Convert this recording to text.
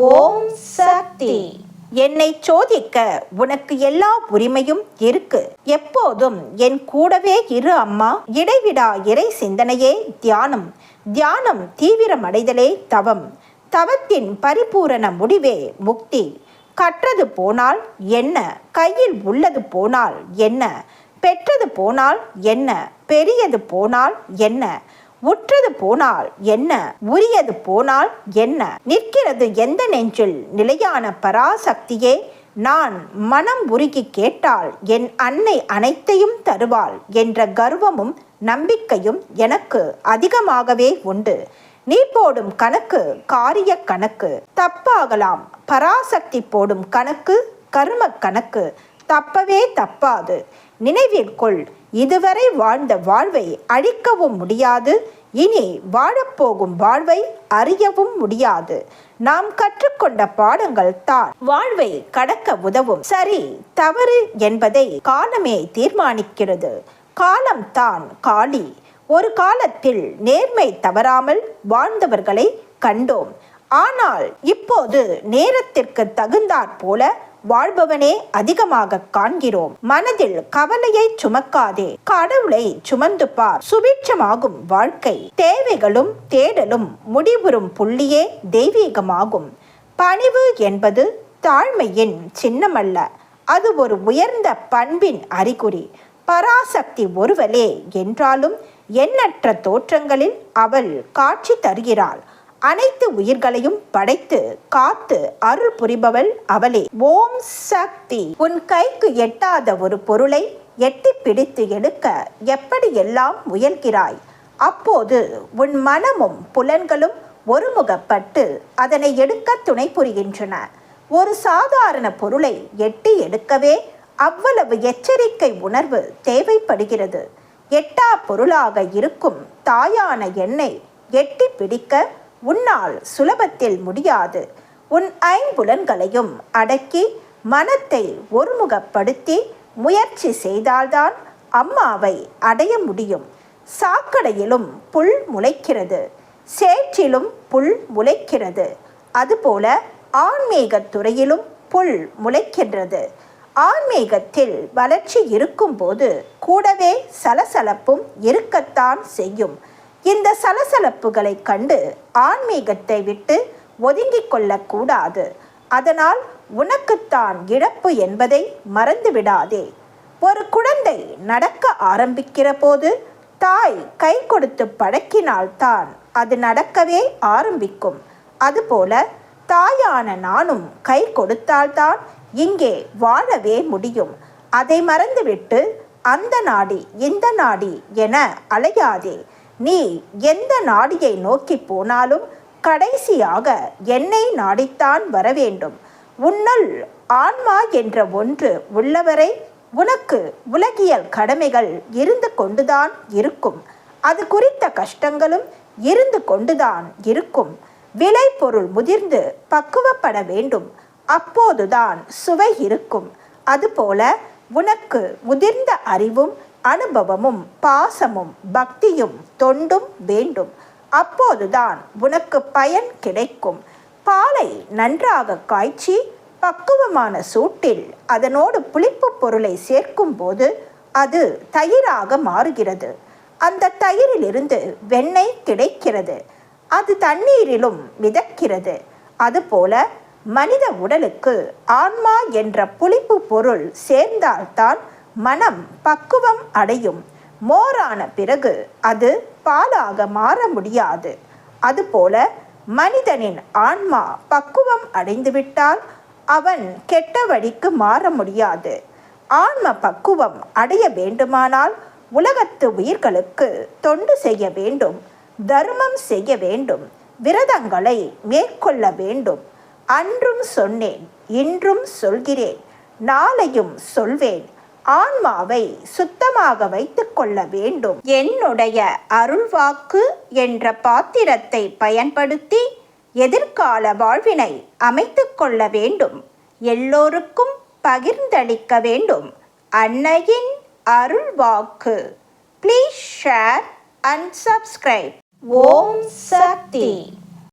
ஓம் சக்தி. என்னை சோதிக்க உனக்கு எல்லா உரிமையும் இருக்கு. எப்போதும் என் கூடவே இரு அம்மா. இடைவிடா இறை சிந்தனையே தியானம். தியானம் தீவிரமடைதலே தவம். தவத்தின் பரிபூரண முடிவே முக்தி. கற்றது போனால் என்ன? கையில் உள்ளது போனால் என்ன? பெற்றது போனால் என்ன? பெரியது போனால் என்ன? உற்றது போனால் என்ன? உரியது போனால் என்ன? நிற்கிறது எந்த நெஞ்சில் நிலையான பராசக்தியே? நான் மனம் உருகி கேட்டால் என் அன்னை அனைத்தையும் தருவாள் என்ற கர்வமும் நம்பிக்கையும் எனக்கு அதிகமாகவே உண்டு. நீ போடும் கணக்கு காரிய கணக்கு. தப்பாகலாம். பராசக்தி போடும் கணக்கு கர்ம கணக்கு. தப்பவே தப்பாது. நினைவில் கொள். இதுவரை வாழ்ந்த வாழ்வை அழிக்கவும் முடியாது. இனி வாழப்போகும் வாழ்வை அறியவும் முடியாது. நாம் கற்றுக்கொண்ட பாடங்கள் தான். வாழ்வை கடக்க உதவும். சரி தவறு என்பதை காலமே தீர்மானிக்கிறது. காலம் தான் காளி ஒரு காலத்தில் நேர்மை தவறாமல் வாழ்ந்தவர்களை கண்டோம். ஆனால் இப்போது நேரத்திற்கு தகுந்தாற் போல வாழ்பவனே அதிகமாக காண்கிறோம். மனதில் கவலையை சுமக்காதே. கடவுளை சுமந்து பார். சுபிட்சமாகும் வாழ்க்கை. தேவைகளும் தேடலும் முடிவுறும் புள்ளியே தெய்வீகமாகும். பணிவு என்பது தாழ்மையின் சின்னமல்ல. அது ஒரு உயர்ந்த பண்பின் அறிகுறி. பராசக்தி ஒருவலே என்றாலும் எண்ணற்ற தோற்றங்களில் அவள் காட்சி தருகிறாள். அனைத்து உயிர்களையும் படைத்து காத்து அருள் புரிபவள் அவளே. ஓம் சக்தி. உன் கைக்கு எட்டாத ஒரு பொருளை எட்டி பிடித்து எடுக்க எப்படியெல்லாம் முயல்கிறாய்? அப்போது உன் மனமும் புலன்களும் ஒருமுகப்பட்டு அதனை எடுக்க துணை புரிகின்றன. ஒரு சாதாரண பொருளை எட்டி எடுக்கவே அவ்வளவு எச்சரிக்கை உணர்வு தேவைப்படுகிறது. எட்டா பொருளாக இருக்கும் தாயான எண்ணெய் எட்டி பிடிக்க உன்னால் சுலபத்தில் முடியாது. உன் ஐம்புலன்களையும் அடக்கி மனத்தை ஒருமுகப்படுத்தி முயற்சி செய்தால்தான் அம்மாவை அடைய முடியும். சாக்கடையிலும் புல் முளைக்கிறது. சேற்றிலும் புல் முளைக்கிறது. அதுபோல ஆன்மீக துறையிலும் புல் முளைக்கின்றது. ஆன்மீகத்தில் வளர்ச்சி இருக்கும்போது கூடவே சலசலப்பும் இருக்கத்தான் செய்யும். இந்த சலசலப்புகளை கண்டு ஆன்மீகத்தை விட்டு ஒதுங்கிக் கொள்ளக்கூடாது. அதனால் உனக்குத்தான் இழப்பு என்பதை மறந்துவிடாதே ஒரு குழந்தை நடக்க ஆரம்பிக்கிற போது தாய் கை கொடுத்து பழக்கினால்தான் அது நடக்கவே ஆரம்பிக்கும். அதுபோல தாயான நானும் கை கொடுத்தால்தான் இங்கே வாழவே முடியும். அதை மறந்துவிட்டு அந்த நாடி இந்த நாடி என அலையாதே. நீ எந்த நாடியை நோக்கி போனாலும் கடைசியாக என்னை நாடித்தான் வர வேண்டும் உன்னுள் ஆன்மா என்ற ஒன்று உள்ளவரை உனக்கு உலகியல் கடமைகள் இருந்து கொண்டுதான் இருக்கும். அது குறித்த கஷ்டங்களும் இருந்து கொண்டுதான் இருக்கும். விலை பொருள் முதிர்ந்து பக்குவப்பட வேண்டும். அப்போதுதான் சுவை இருக்கும். அதுபோல உனக்கு முதிர்ந்த அறிவும் அனுபவமும் பாசமும் பக்தியும் தொண்டும் வேண்டும். அப்போதுதான் உனக்கு பயன் கிடைக்கும். பாலை நன்றாக காய்ச்சி பக்குவமான சூட்டில் அதனோடு புளிப்பு பொருளை சேர்க்கும்போது அது தயிராக மாறுகிறது. அந்த தயிரிலிருந்து வெண்ணெய் கிடைக்கிறது. அது தண்ணீரிலும் மிதக்கிறது. அதுபோல மனித உடலுக்கு ஆன்மா என்ற புளிப்பு பொருள் சேர்ந்தால்தான் மனம் பக்குவம் அடையும். மோரான பிறகு அது பாலாக மாற முடியாது. அதுபோல மனிதனின் ஆன்மா பக்குவம் அடைந்துவிட்டால் அவன் கெட்ட வழிக்கு மாற முடியாது. ஆன்ம பக்குவம் அடைய வேண்டுமானால் உலகத்து உயிர்களுக்கு தொண்டு செய்ய வேண்டும் தர்மம் செய்ய வேண்டும் விரதங்களை மேற்கொள்ள வேண்டும். அன்றும் சொன்னேன் இன்றும் சொல்கிறேன் நாளையும் சொல்வேன் ஆன்மாவை சுத்தமாக வைத்துக் கொள்ள வேண்டும். என்னுடைய அருள்வாக்கு என்ற பாத்திரத்தை பயன்படுத்தி எதிர்கால வாழ்வினை அமைத்துக் கொள்ள வேண்டும். எல்லோருக்கும் பகிர்ந்தளிக்க வேண்டும். அன்னையின் அருள்வாக்கு. Please share and subscribe Om Sakthi.